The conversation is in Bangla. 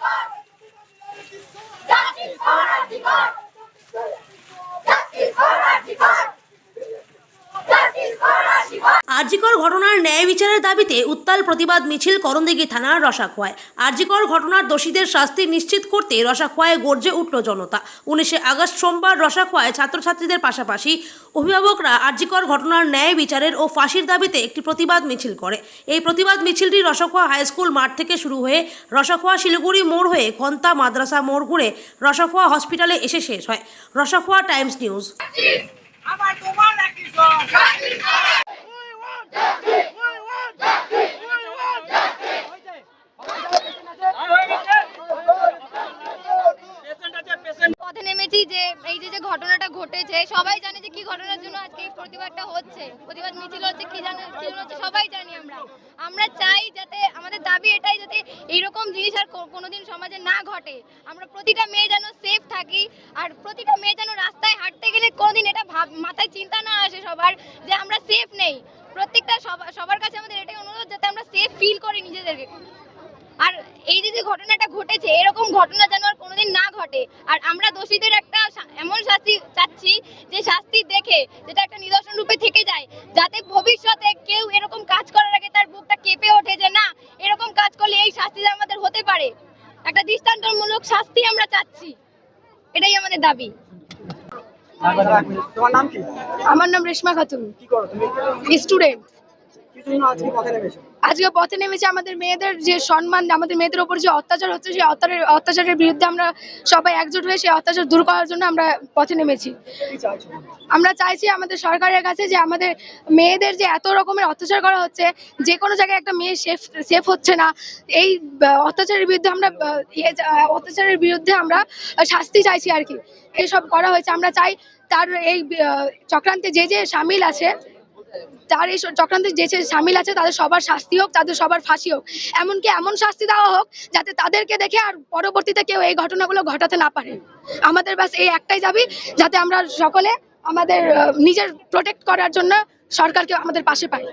অধিকার জাতির সমান অধিকার। আরজিকর ঘটনার ন্যায় বিচারের দাবিতে উত্তাল প্রতিবাদ মিছিল করণদিঘি থানার রসাখোয়ায়। আরজিকর ঘটনার দোষীদের শাস্তি নিশ্চিত করতে রসাখোয়ায় গর্জে উঠল জনতা। উনিশে আগস্ট সোমবার রসাখোয়ায় ছাত্রছাত্রীদের পাশাপাশি অভিভাবকরা আরজিকর ঘটনার ন্যায় বিচারের ও ফাঁসির দাবিতে একটি প্রতিবাদ মিছিল করে। এই প্রতিবাদ মিছিলটি রসাখোয়া হাই স্কুল মাঠ থেকে শুরু হয়ে রসাখোয়া শিলিগুড়ি মোড় হয়ে খন্তা মাদ্রাসা মোড় ঘুরে রসাখোয়া হসপিটালে এসে শেষ হয়। Rasakhowa Times News. আমার তোমার একই সব পথে নেমেছি যে, এই যে যে ঘটনাটা ঘটেছে, সবাই জানে যে কি ঘটনার জন্য আজকে এই প্রতিবাদটা হচ্ছে। প্রতিবাদ মিছিল হচ্ছে, কি জানে কি হচ্ছে, সবাই জানি আমরা। আমরা চাই যাতে, আমাদের দাবি এটাই যাতে এইরকম জিনিস আর কোনোদিন সমাজে না ঘটে। আমরা প্রতিটা মেয়ে যেন সেফ থাকি, আর প্রতিটা মেয়ে যেন রাস্তায় হাঁটতে গেলে কোনোদিন এটা ভাব মাথায় চিন্তা না আসে সবার যে আমরা সেফ নেই। প্রত্যেকটা সবা- সবার কাছে আমাদের এটাই অনুরোধ যাতে আমরা সেফ ফিল করি নিজেদেরকে। আর এই যে ঘটনাটা ঘটেছে, এরকম ঘটনা যেন আর কোনোদিন না ঘটে। আর আমরা দোষীদের শাস্তি চাচ্ছি যে শাস্তি দেখে যেটা একটা নিদর্শন রূপে থেকে যায় যাতে ভবিষ্যতে কেউ এরকম কাজ করার আগে তার বুকটা কেঁপে ওঠে যে না এরকম কাজ করলে এই শাস্তি আমাদের হতে পারে। একটা দৃষ্টান্তমূলক শাস্তি আমরা চাচ্ছি। এটাই আমাদের দাবি। তোমার নাম কি? আমার নাম রেশমা খাতুন। কি করো তুমি? স্টুডেন্ট আজকে পথে নেমেছো? আমাদের মেয়েদের যে সম্মান আমাদের মেয়েদের উপর যে অত্যাচার হচ্ছে সেই অত্যাচারের অত্যাচারের বিরুদ্ধে আমরা সবাই একজোট হয়ে সেই অত্যাচার দূর করার জন্য আমরা পথে নেমেছি? আমরা চাইছি আমাদের সরকারের কাছে যে আমাদের মেয়েদের যে এত রকমের অত্যাচার করা হচ্ছে যে কোনো জায়গায় একটা মেয়ে সেফ সেফ হচ্ছে না। এই অত্যাচারের বিরুদ্ধে আমরা ইয়ে, অত্যাচারের বিরুদ্ধে আমরা শাস্তি চাইছি আর কি। এইসব করা হয়েছে। আমরা চাই তার এই চক্রান্তে যে যে সামিল আছে তার এই চক্রান্তের যে সামিল আছে, তাদের সবার শাস্তি হোক, তাদের সবার ফাঁসি হোক। এমনকি এমন শাস্তি দেওয়া হোক, যাতে তাদেরকে দেখে আর পরবর্তীতে কেউ এই ঘটনাগুলো ঘটাতে না পারে। আমাদের ব্যাস এই একটাই দাবি, যাতে আমরা সকলে আমাদের নিজের প্রোটেক্ট করার জন্য সরকারকে আমাদের পাশে পাই।